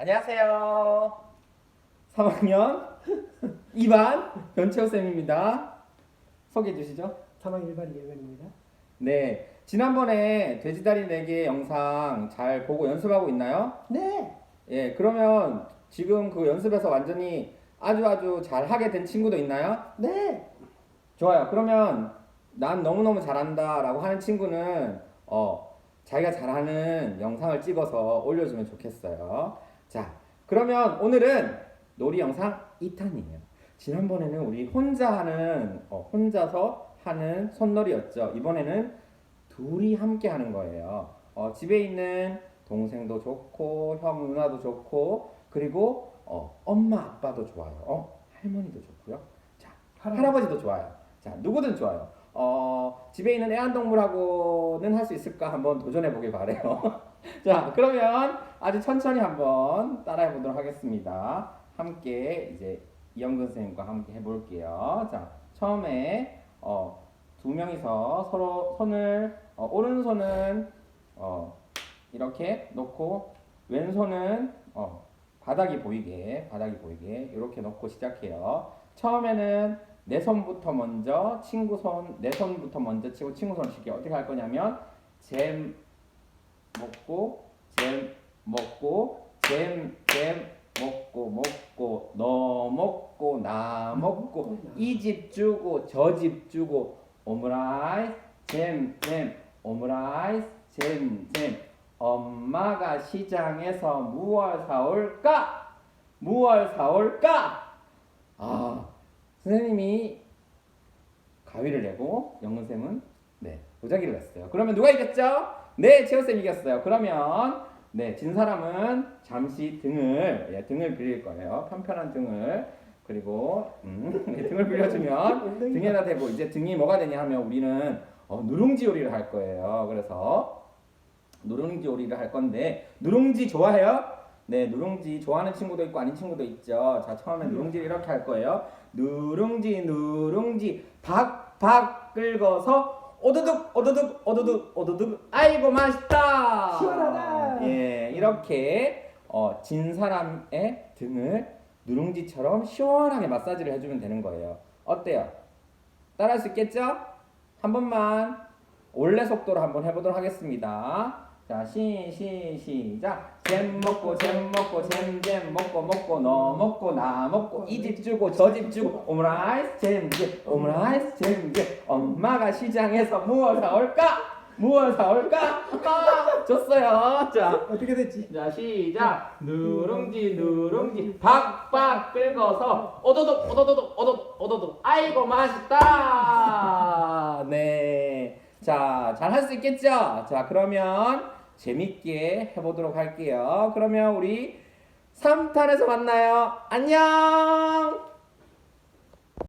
안녕하세요. 3학년 2반 변채호 쌤입니다. 소개해 주시죠. 3학 1반 이혜원입니다. 네, 지난번에 돼지다리 4개 영상 잘 보고 연습하고 있나요? 네. 예, 그러면 지금 그 연습에서 완전히 아주 아주 잘 하게 된 친구도 있나요? 네. 좋아요. 그러면 난 너무너무 잘한다라고 하는 친구는 어, 자기가 잘하는 영상을 찍어서 올려주면 좋겠어요. 자, 그러면 오늘은 놀이 영상 2탄이에요. 지난번에는 우리 혼자 하는 어, 혼자서 하는 손놀이였죠. 이번에는 둘이 함께 하는 거예요. 어, 집에 있는 동생도 좋고 형 누나도 좋고 그리고 어, 엄마 아빠도 좋아요. 어, 할머니도 좋고요. 자, 할아버지도 좋아요. 자, 누구든 좋아요. 어, 집에 있는 애완동물하고는 할 수 있을까 한번 도전해 보길 바래요. 자, 그러면 아주 천천히 한번 따라해 보도록 하겠습니다. 함께 이제 이영근 선생님과 함께 해 볼게요. 자, 처음에 어, 두 명이서 서로 손을 어, 오른손은 어, 이렇게 놓고 왼손은 어, 바닥이 보이게 바닥이 보이게 이렇게 놓고 시작해요. 처음에는 내 손부터 먼저 친구 손 내 손부터 먼저 치고 친구 손을 칠게요. 어떻게 할 거냐면 잼 먹고 잼 먹고 잼 잼 먹고 먹고 너 먹고 나 먹고 이 집 주고 저 집 주고 오므라이스 잼 잼 오므라이스 잼 잼 엄마가 시장에서 무얼 사올까? 무얼 사올까? 아 선생님이 가위를 내고 영은쌤은 네 보자기를 냈어요. 그러면 누가 이겼죠? 네 채호쌤 이겼어요. 그러면 네 진 사람은 잠시 등을 예, 등을 빌릴 거예요. 편편한 등을 그리고 음, 네, 등을 빌려주면 등에다 대고 이제 등이 뭐가 되냐 하면 우리는 어, 누룽지 요리를 할 거예요. 그래서 누룽지 요리를 할 건데 누룽지 좋아해요? 네, 누룽지 좋아하는 친구도 있고 아닌 친구도 있죠. 자, 처음에 누룽지를 이렇게 할 거예요. 누룽지 누룽지 박박 긁어서 오두둑 오두둑 오두둑 오두둑 아이고 맛있다. 시원하다. 예, 이렇게 어, 진 사람의 등을 누룽지처럼 시원하게 마사지를 해주면 되는 거예요. 어때요? 따라할 수 있겠죠? 한 번만 원래 속도로 한번 해보도록 하겠습니다. 자, 시, 시, 시작. 잼 먹고, 잼 먹고, 잼, 잼 먹고, 먹고, 너 먹고, 나 먹고, 이 집 주고, 저 집 주고, 오므라이스, 잼, 잼, 오므라이스, 잼, 잼. 엄마가 시장에서 무엇 사올까? 무엇 사올까? 아, 줬어요. 자, 어떻게 됐지? 자 시작 누룽지 누룽지 박박 긁어서 오도독 오도독 오도독 오도독 아이고 맛있다 네 자 잘 할 수 있겠죠 자 그러면 재밌게 해보도록 할게요. 그러면 우리 3탄에서 만나요. 안녕